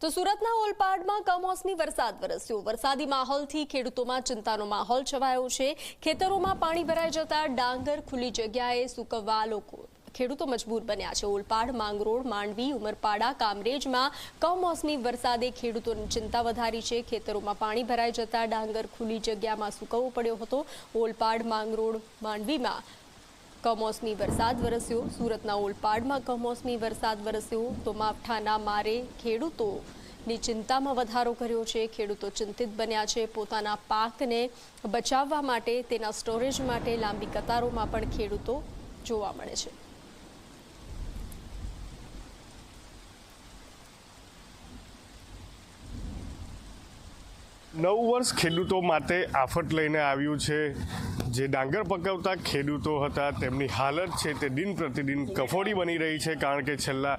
તો સુરતના ઓલપાડમાં કમોસમી વરસાદ વરસ્યો. વરસાદી માહોલથી ખેડૂતોમાં ચિંતાનો માહોલ છવાયો છે. ખેતરોમાં પાણી ભરાઈ જતા ડાંગર ખુલ્લી જગ્યાએ સૂકવવા લોકો ખેડૂતો મજબૂર બન્યા છે. ઓલપાડ, માંગરોળ, માંડવી, ઉમરપાડા, કામરેજમાં કમોસમી વરસાદે ખેડૂતોની ચિંતા વધારી છે. ખેતરોમાં પાણી ભરાઈ જતા ડાંગર ખુલ્લી જગ્યામાં સૂકવવો પડ્યો હતો. ઓલપાડ, માંગરોળ, માંડવીમાં કમોસમી વરસાદ વરસ્યો. સુરતના ઓલપાડમાં કમોસમી વરસાદ વરસ્યો. તો માવઠાના મારે ખેડૂતોની ચિંતામાં વધારો કર્યો છે. ખેડૂતો ચિંતિત બન્યા છે. પોતાના પાકને બચાવવા માટે, તેના સ્ટોરેજ માટે લાંબી કતારોમાં પણ ખેડૂતો જોવા મળે છે. નવ વર્ષ ખેડૂતો માટે આફત લઈને આવ્યું છે. જે ડાંગર પકવતા ખેડૂતો હતા, તેમની હાલત છે તે દિન પ્રતિદિન કફોડી બની રહી છે. કારણ કે છેલ્લા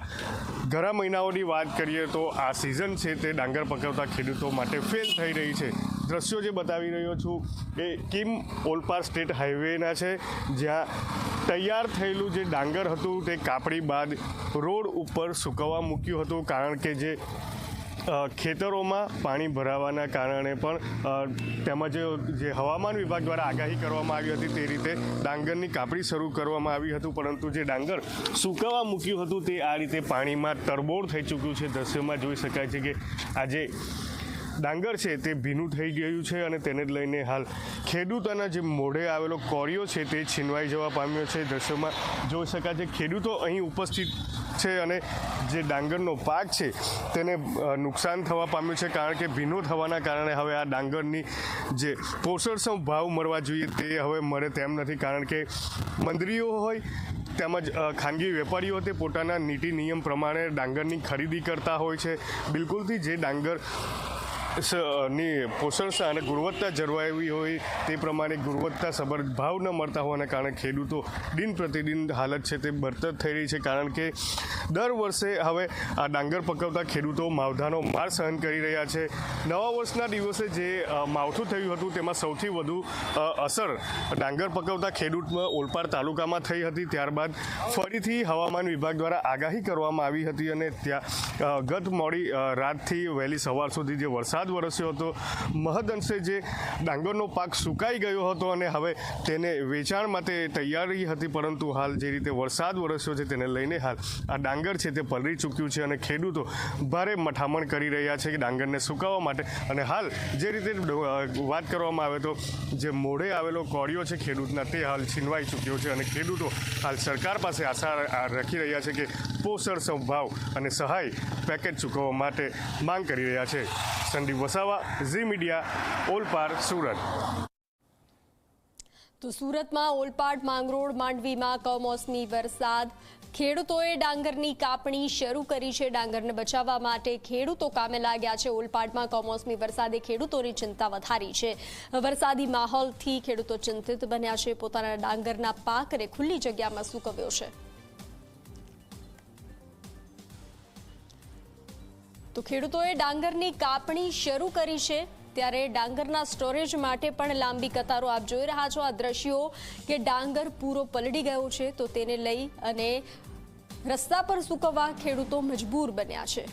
ઘણા મહિનાઓની વાત કરીએ તો આ સિઝન છે તે ડાંગર પકવતા ખેડૂતો માટે ફેલ થઈ રહી છે. દ્રશ્યો જે બતાવી રહ્યો છું એ કિમ ઓલપાર સ્ટેટ હાઈવેના છે, જ્યાં તૈયાર થયેલું જે ડાંગર હતું તે કાપડી બાદ રોડ ઉપર સૂકવવા મૂક્યું હતું. કારણ કે જે ખેતરોમાં પાણી ભરાવાના કારણે પણ તેમજ જે હવામાન વિભાગ દ્વારા આગાહી કરવામાં આવી હતી તે રીતે ડાંગરની કાપડી શરૂ કરવામાં આવી હતું, પરંતુ જે ડાંગર સૂકવવા મૂક્યું હતું તે આ રીતે પાણીમાં તરબોળ થઈ ચૂક્યું છે. દ્રશ્યમાં જોઈ શકાય છે કે આજે ડાંગર છે તે ભીનું થઈ ગયું છે અને તેને લઈને હાલ ખેડૂતોના જે મોઢે આવેલો કોળિયો છે તે છીનવાઈ જવા પામ્યો છે. દ્રશ્યોમાં જોઈ શકાય છે, ખેડૂતો અહીં ઉપસ્થિત છે અને જે ડાંગરનો પાક છે તેને નુકસાન થવા પામ્યું છે કારણ કે ભીનો થવાના કારણે હવે આ ડાંગરની જે પોષણક્ષમ ભાવ મળવા જોઈએ તે હવે મળે તેમ નથી કારણ કે મંદરીઓ હોય, તેમજ ખાનગી વેપારીઓ તે પોતાના નીતિ નિયમ પ્રમાણે ડાંગરની ખરીદી કરતા હોય છે. બિલકુલથી જે ડાંગર ની પોષણતા અને ગુણવત્તા જળવાવી હોય તે પ્રમાણે ગુણવત્તા સબર ભાવ ન મળતા હોવાના કારણે ખેડૂતો દિન પ્રતિદિન હાલત છે તે બરતર થઈ રહી છે. કારણ કે દર વર્ષે હવે આ ડાંગર પકવતા ખેડૂતો માવધાનો માર સહન કરી રહ્યા છે. નવા વર્ષના દિવસે જે માવઠું થયું હતું તેમાં સૌથી વધુ અસર ડાંગર પકવતા ખેડૂતમાં ઓલપાડ તાલુકામાં થઈ હતી. ત્યારબાદ ફરીથી હવામાન વિભાગ દ્વારા આગાહી કરવામાં આવી હતી અને ત્યાં ગત મોડી રાતથી વહેલી સવાર સુધી જે વરસાદ વરસ્યો હતો. મહદઅંશે જે ડાંગરનો પાક સુકાઈ ગયો હતો અને હવે તેને વેચાણ માટે તૈયારી હતી, પરંતુ હાલ જે રીતે વરસાદ વરસ્યો છે તેને લઈને હાલ આ ડાંગર છે તે પલળી ચૂક્યું છે અને ખેડૂતો ભારે મઠામણ કરી રહ્યા છે કે ડાંગરને સુકાવવા માટે. અને હાલ જે રીતે વાત કરવામાં આવે તો જે મોઢે આવેલો કોળિયો છે ખેડૂતના તે હાલ છીનવાઈ ચૂક્યો છે અને ખેડૂતો હાલ સરકાર પાસે આશા રાખી રહ્યા છે કે પોષણ સંભાવ અને સહાય પેકેજ ચૂકવવા માટે માંગ કરી રહ્યા છે. Sandeep Vasava, Zee media Olpad Surat. તો સુરતમાં ઓલપાડ માંગરોળ માંડવીમાં કમોસમી વરસાદ. ખેડૂતોએ ડાંગરની કાપણી શરૂ કરી છે ડાંગરને બચાવવા માટે. ખેડૂતો કામે લાગ્યા છે ઓલપાડમાં કમોસમી વરસાદે ખેડૂતોની ચિંતા વધારી છે. વરસાદી માહોલથી ખેડૂતો ચિંતિત બન્યા છે. પોતાના ડાંગરના પાકને ખુલ્લી જગ્યામાં સૂકવ્યો છે. તો ખેડૂતોએ ડાંગરની કાપણી શરૂ કરી છે. ત્યારે ડાંગરના સ્ટોરેજ માટે પણ લાંબી કતારો આપ જોઈ રહ્યા છો. આ દ્રશ્યો કે ડાંગર પૂરો પલળી ગયો છે તો તેને લઈ અને રસ્તા પર સૂકવવા ખેડૂતો મજબૂર બન્યા છે.